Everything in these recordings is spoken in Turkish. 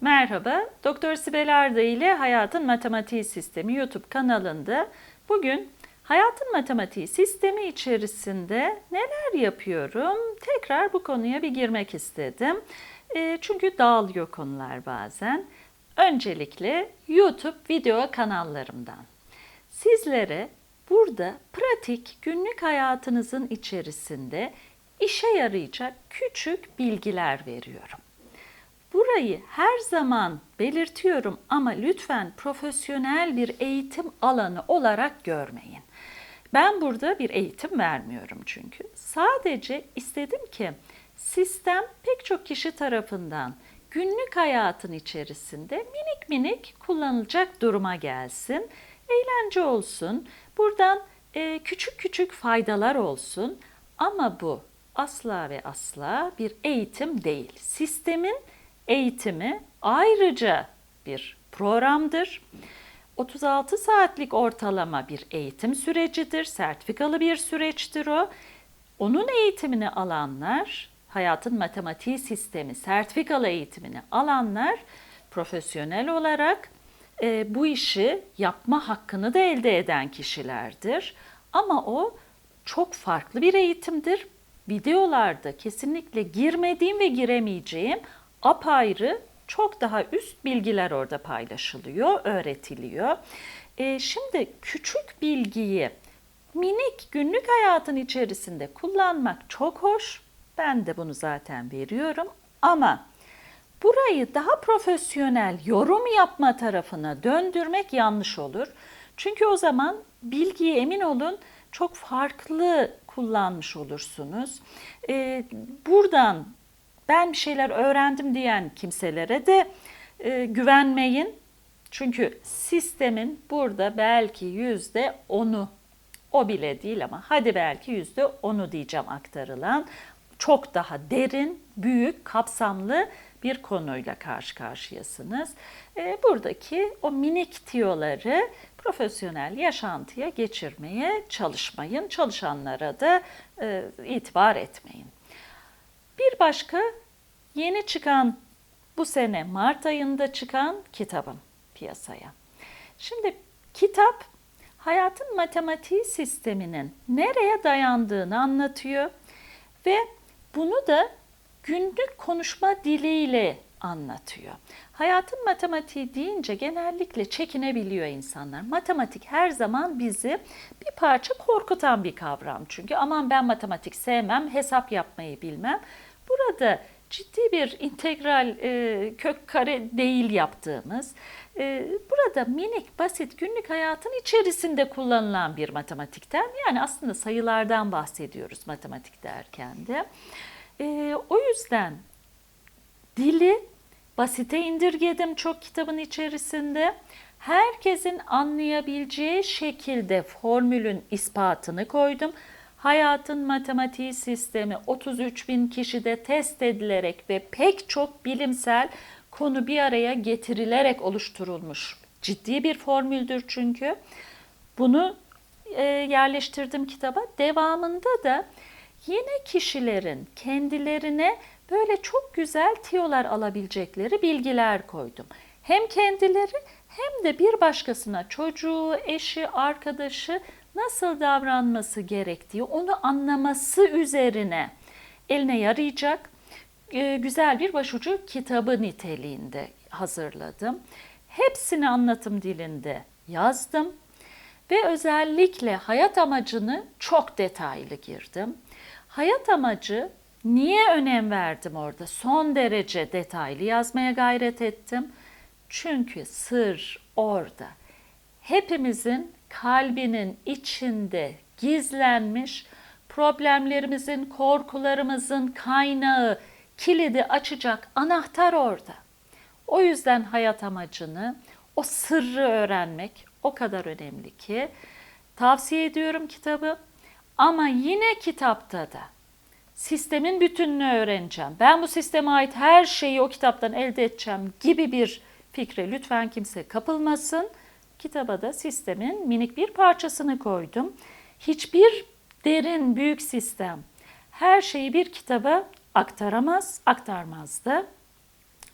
Merhaba, Doktor Sibel Arda ile Hayatın Matematiği Sistemi YouTube kanalında bugün Hayatın Matematiği Sistemi içerisinde neler yapıyorum? Tekrar bu konuya bir girmek istedim. E, çünkü dağılıyor konular bazen. Öncelikle YouTube video kanallarımdan. Sizlere burada pratik günlük hayatınızın içerisinde işe yarayacak küçük bilgiler veriyorum. Burayı her zaman belirtiyorum ama lütfen profesyonel bir eğitim alanı olarak görmeyin. Ben burada bir eğitim vermiyorum çünkü. Sadece istedim ki sistem pek çok kişi tarafından günlük hayatın içerisinde minik minik kullanılacak duruma gelsin. Eğlence olsun. Buradan e, küçük küçük faydalar olsun. Ama bu asla ve asla bir eğitim değil. Sistemin eğitimi ayrıca bir programdır. 36 saatlik ortalama bir eğitim sürecidir. Sertifikalı bir süreçtir o. Onun eğitimini alanlar, hayatın matematiği sistemi sertifikalı eğitimini alanlar profesyonel olarak e, bu işi yapma hakkını da elde eden kişilerdir. Ama o çok farklı bir eğitimdir. Videolarda kesinlikle girmediğim ve giremeyeceğim apayrı çok daha üst bilgiler orada paylaşılıyor, öğretiliyor. E, şimdi küçük bilgiyi minik günlük hayatın içerisinde kullanmak çok hoş. Ben de bunu zaten veriyorum ama burayı daha profesyonel yorum yapma tarafına döndürmek yanlış olur. Çünkü o zaman bilgiyi emin olun çok farklı kullanmış olursunuz. Ee, buradan ben bir şeyler öğrendim diyen kimselere de e, güvenmeyin. Çünkü sistemin burada belki yüzde onu, o bile değil ama hadi belki yüzde onu diyeceğim aktarılan çok daha derin, büyük, kapsamlı bir konuyla karşı karşıyasınız. E, buradaki o minik tiyoları profesyonel yaşantıya geçirmeye çalışmayın. Çalışanlara da e, itibar etmeyin. Bir başka yeni çıkan bu sene Mart ayında çıkan kitabım piyasaya. Şimdi kitap hayatın matematiği sisteminin nereye dayandığını anlatıyor ve bunu da günlük konuşma diliyle anlatıyor. Hayatın matematiği deyince genellikle çekinebiliyor insanlar. Matematik her zaman bizi bir parça korkutan bir kavram çünkü. Aman ben matematik sevmem, hesap yapmayı bilmem. Burada ciddi bir integral e, kök kare değil yaptığımız, e, burada minik basit günlük hayatın içerisinde kullanılan bir matematikten yani aslında sayılardan bahsediyoruz matematik derken de. E, o yüzden dili basite indirgedim çok kitabın içerisinde. Herkesin anlayabileceği şekilde formülün ispatını koydum. Hayatın matematiği sistemi 33 bin kişide test edilerek ve pek çok bilimsel konu bir araya getirilerek oluşturulmuş. Ciddi bir formüldür çünkü. Bunu e, yerleştirdim kitaba. Devamında da yine kişilerin kendilerine böyle çok güzel tiyolar alabilecekleri bilgiler koydum. Hem kendileri hem de bir başkasına çocuğu, eşi, arkadaşı nasıl davranması gerektiği onu anlaması üzerine eline yarayacak e, güzel bir başucu kitabı niteliğinde hazırladım. Hepsini anlatım dilinde yazdım ve özellikle hayat amacını çok detaylı girdim. Hayat amacı niye önem verdim orada? Son derece detaylı yazmaya gayret ettim. Çünkü sır orada. Hepimizin kalbinin içinde gizlenmiş problemlerimizin, korkularımızın kaynağı, kilidi açacak anahtar orada. O yüzden hayat amacını, o sırrı öğrenmek o kadar önemli ki tavsiye ediyorum kitabı. Ama yine kitapta da sistemin bütününü öğreneceğim. Ben bu sisteme ait her şeyi o kitaptan elde edeceğim gibi bir fikre lütfen kimse kapılmasın. Kitaba da sistemin minik bir parçasını koydum. Hiçbir derin büyük sistem her şeyi bir kitaba aktaramaz, aktarmaz da.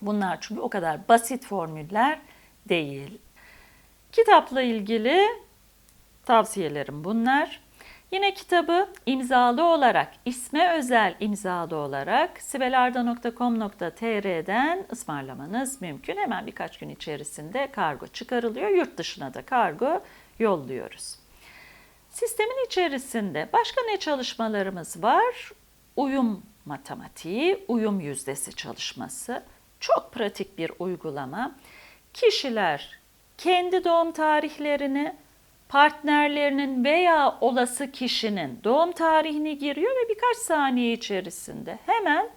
Bunlar çünkü o kadar basit formüller değil. Kitapla ilgili tavsiyelerim bunlar. Yine kitabı imzalı olarak, isme özel imzalı olarak sibelarda.com.tr'den ısmarlamanız mümkün. Hemen birkaç gün içerisinde kargo çıkarılıyor. Yurt dışına da kargo yolluyoruz. Sistemin içerisinde başka ne çalışmalarımız var? Uyum matematiği, uyum yüzdesi çalışması. Çok pratik bir uygulama. Kişiler kendi doğum tarihlerini partnerlerinin veya olası kişinin doğum tarihini giriyor ve birkaç saniye içerisinde hemen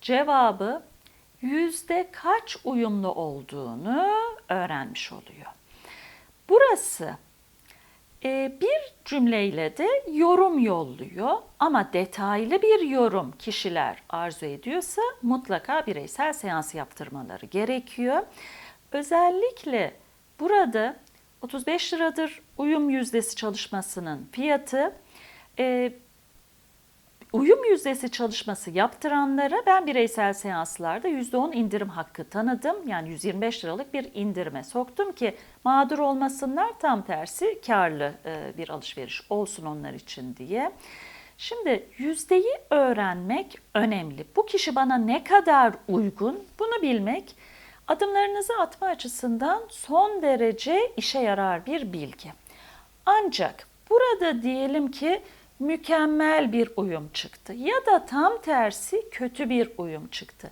cevabı yüzde kaç uyumlu olduğunu öğrenmiş oluyor. Burası e, bir cümleyle de yorum yolluyor ama detaylı bir yorum kişiler arzu ediyorsa mutlaka bireysel seans yaptırmaları gerekiyor. Özellikle burada 35 liradır uyum yüzdesi çalışmasının fiyatı. E, uyum yüzdesi çalışması yaptıranlara ben bireysel seanslarda %10 indirim hakkı tanıdım. Yani 125 liralık bir indirime soktum ki mağdur olmasınlar tam tersi karlı e, bir alışveriş olsun onlar için diye. Şimdi yüzdeyi öğrenmek önemli. Bu kişi bana ne kadar uygun bunu bilmek adımlarınızı atma açısından son derece işe yarar bir bilgi. Ancak burada diyelim ki mükemmel bir uyum çıktı ya da tam tersi kötü bir uyum çıktı.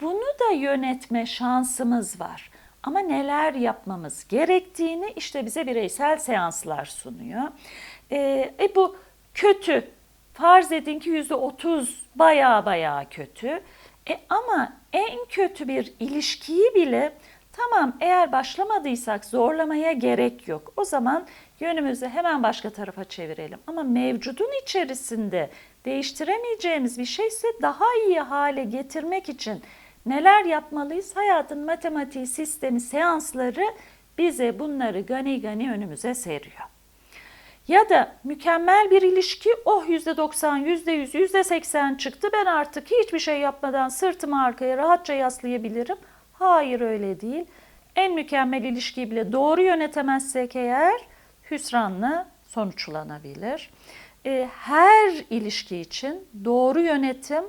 Bunu da yönetme şansımız var. Ama neler yapmamız gerektiğini işte bize bireysel seanslar sunuyor. Ee, e bu kötü. Farz edin ki yüzde otuz baya baya kötü. E ama en kötü bir ilişkiyi bile tamam eğer başlamadıysak zorlamaya gerek yok. O zaman yönümüzü hemen başka tarafa çevirelim. Ama mevcudun içerisinde değiştiremeyeceğimiz bir şeyse daha iyi hale getirmek için neler yapmalıyız? Hayatın matematiği sistemi seansları bize bunları gani gani önümüze seriyor. Ya da mükemmel bir ilişki oh %90, %100, %80 çıktı ben artık hiçbir şey yapmadan sırtımı arkaya rahatça yaslayabilirim. Hayır öyle değil. En mükemmel ilişkiyi bile doğru yönetemezsek eğer hüsranla sonuçlanabilir. E, her ilişki için doğru yönetim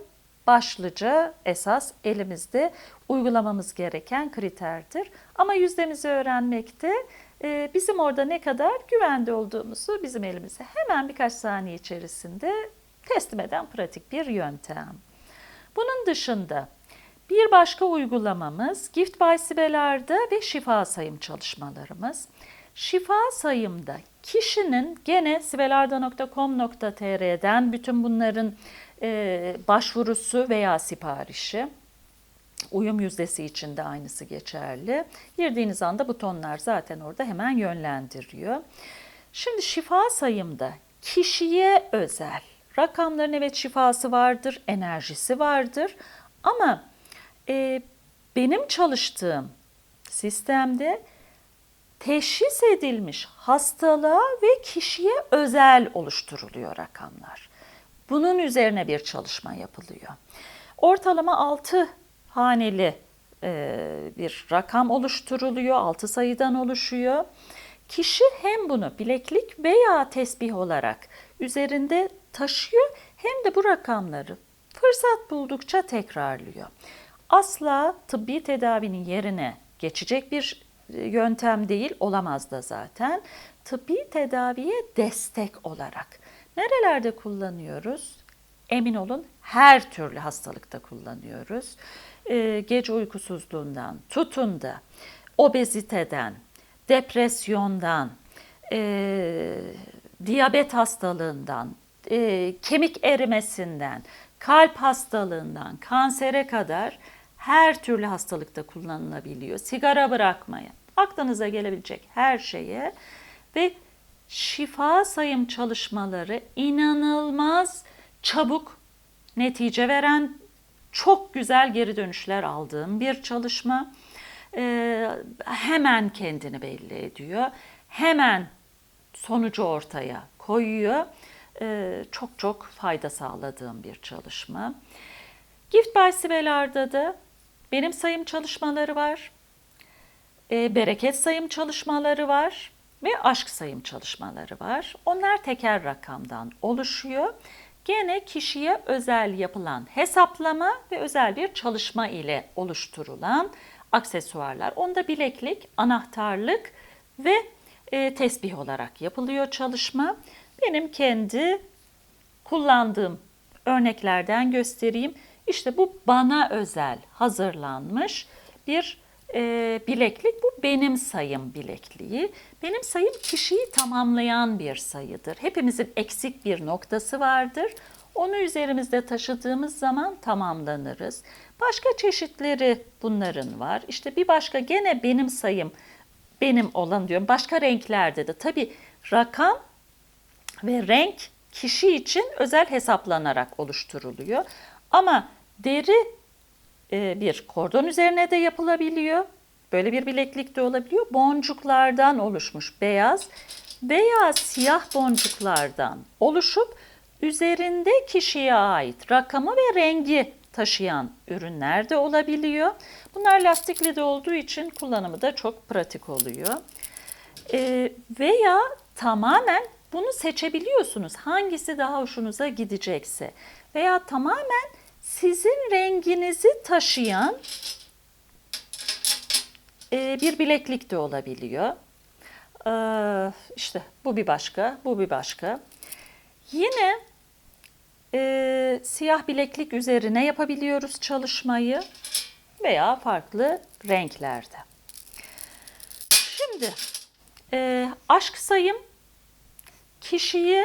başlıca esas elimizde uygulamamız gereken kriterdir. Ama yüzdemizi öğrenmekte e, bizim orada ne kadar güvende olduğumuzu bizim elimize hemen birkaç saniye içerisinde teslim eden pratik bir yöntem. Bunun dışında bir başka uygulamamız Gift by Sibel'arda ve şifa sayım çalışmalarımız. Şifa sayımda kişinin gene sibelarda.com.tr'den bütün bunların e, başvurusu veya siparişi uyum yüzdesi için de aynısı geçerli. Girdiğiniz anda butonlar zaten orada hemen yönlendiriyor. Şimdi şifa sayımda kişiye özel rakamların evet şifası vardır, enerjisi vardır ama e, benim çalıştığım sistemde teşhis edilmiş hastalığa ve kişiye özel oluşturuluyor rakamlar. Bunun üzerine bir çalışma yapılıyor. Ortalama 6 haneli e, bir rakam oluşturuluyor, 6 sayıdan oluşuyor. Kişi hem bunu bileklik veya tesbih olarak üzerinde taşıyor hem de bu rakamları fırsat buldukça tekrarlıyor. Asla tıbbi tedavinin yerine geçecek bir e, yöntem değil, olamaz da zaten. Tıbbi tedaviye destek olarak nerelerde kullanıyoruz? Emin olun her türlü hastalıkta kullanıyoruz. Ee, gece uykusuzluğundan, tutun da obeziteden, depresyondan, e, diyabet hastalığından, e, kemik erimesinden, kalp hastalığından, kansere kadar her türlü hastalıkta kullanılabiliyor. Sigara bırakmaya, aklınıza gelebilecek her şeye ve şifa sayım çalışmaları inanılmaz çabuk netice veren çok güzel geri dönüşler aldığım bir çalışma. Ee, hemen kendini belli ediyor. Hemen sonucu ortaya koyuyor. Ee, çok çok fayda sağladığım bir çalışma. Gift by Sibel'arda da benim sayım çalışmaları var. E, bereket sayım çalışmaları var ve aşk sayım çalışmaları var. Onlar teker rakamdan oluşuyor. Gene kişiye özel yapılan hesaplama ve özel bir çalışma ile oluşturulan aksesuarlar. Onda bileklik, anahtarlık ve e, tesbih olarak yapılıyor çalışma. Benim kendi kullandığım örneklerden göstereyim. İşte bu bana özel hazırlanmış bir e, bileklik. Bu benim sayım bilekliği. Benim sayım kişiyi tamamlayan bir sayıdır. Hepimizin eksik bir noktası vardır. Onu üzerimizde taşıdığımız zaman tamamlanırız. Başka çeşitleri bunların var. İşte bir başka gene benim sayım benim olan diyorum. Başka renklerde de tabii rakam ve renk kişi için özel hesaplanarak oluşturuluyor. Ama deri bir kordon üzerine de yapılabiliyor. Böyle bir bileklik de olabiliyor. Boncuklardan oluşmuş beyaz veya siyah boncuklardan oluşup üzerinde kişiye ait rakamı ve rengi taşıyan ürünler de olabiliyor. Bunlar lastikli de olduğu için kullanımı da çok pratik oluyor. E, veya tamamen bunu seçebiliyorsunuz. Hangisi daha hoşunuza gidecekse. Veya tamamen sizin renginizi taşıyan e, bir bileklik de olabiliyor. E, işte bu bir başka, bu bir başka. Yine e, siyah bileklik üzerine yapabiliyoruz çalışmayı veya farklı renklerde. Şimdi e, aşk sayım kişiyi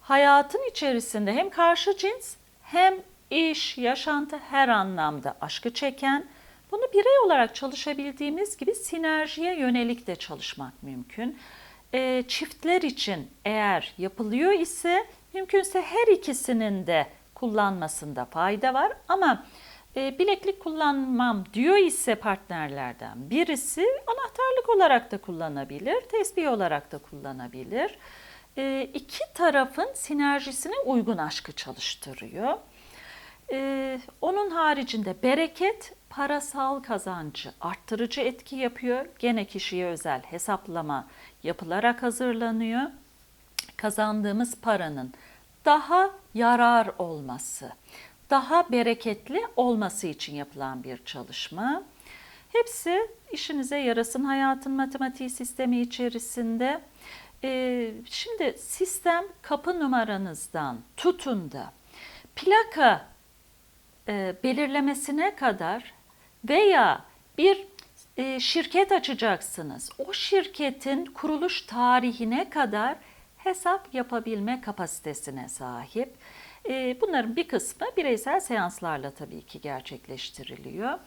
hayatın içerisinde hem karşı cins hem iş, yaşantı her anlamda aşkı çeken, bunu birey olarak çalışabildiğimiz gibi sinerjiye yönelik de çalışmak mümkün. E, çiftler için eğer yapılıyor ise mümkünse her ikisinin de kullanmasında fayda var ama e, bileklik kullanmam diyor ise partnerlerden birisi anahtarlık olarak da kullanabilir, tesbih olarak da kullanabilir. E, iki tarafın sinerjisine uygun aşkı çalıştırıyor. E, onun haricinde bereket parasal kazancı arttırıcı etki yapıyor. Gene kişiye özel hesaplama yapılarak hazırlanıyor. Kazandığımız paranın daha yarar olması, daha bereketli olması için yapılan bir çalışma. Hepsi işinize yarasın hayatın matematiği sistemi içerisinde. Ee, şimdi sistem kapı numaranızdan tutun da plaka e, belirlemesine kadar veya bir e, şirket açacaksınız. O şirketin kuruluş tarihine kadar hesap yapabilme kapasitesine sahip. E, bunların bir kısmı bireysel seanslarla tabii ki gerçekleştiriliyor.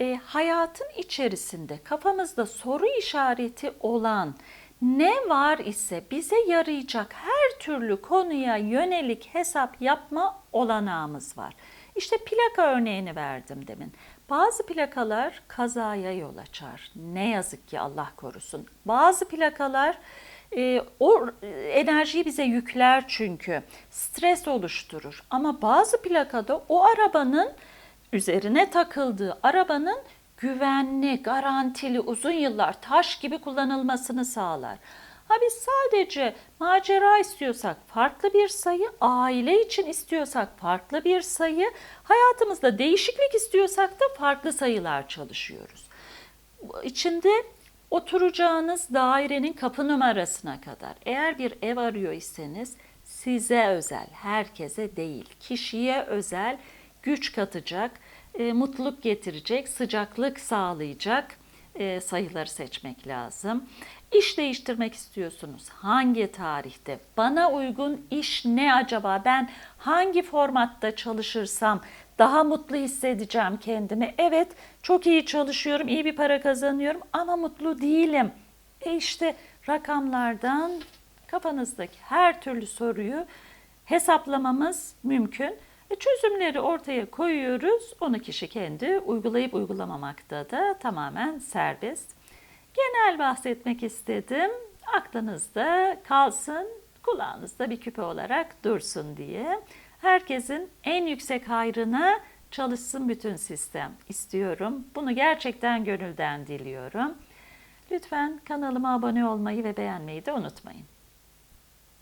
E, hayatın içerisinde kafamızda soru işareti olan ne var ise bize yarayacak her türlü konuya yönelik hesap yapma olanağımız var. İşte plaka örneğini verdim demin. Bazı plakalar kazaya yol açar. Ne yazık ki Allah korusun. Bazı plakalar e, o enerjiyi bize yükler çünkü. Stres oluşturur. Ama bazı plakada o arabanın üzerine takıldığı arabanın güvenli, garantili, uzun yıllar taş gibi kullanılmasını sağlar. Ha biz sadece macera istiyorsak farklı bir sayı, aile için istiyorsak farklı bir sayı, hayatımızda değişiklik istiyorsak da farklı sayılar çalışıyoruz. İçinde oturacağınız dairenin kapı numarasına kadar eğer bir ev arıyor iseniz size özel, herkese değil, kişiye özel güç katacak, e, mutluluk getirecek, sıcaklık sağlayacak e, sayıları seçmek lazım. İş değiştirmek istiyorsunuz. Hangi tarihte? Bana uygun iş ne acaba? Ben hangi formatta çalışırsam daha mutlu hissedeceğim kendimi. Evet, çok iyi çalışıyorum, iyi bir para kazanıyorum ama mutlu değilim. E işte rakamlardan kafanızdaki her türlü soruyu hesaplamamız mümkün. E çözümleri ortaya koyuyoruz. Onu kişi kendi uygulayıp uygulamamakta da tamamen serbest. Genel bahsetmek istedim. Aklınızda kalsın, kulağınızda bir küpe olarak dursun diye. Herkesin en yüksek hayrına çalışsın bütün sistem istiyorum. Bunu gerçekten gönülden diliyorum. Lütfen kanalıma abone olmayı ve beğenmeyi de unutmayın.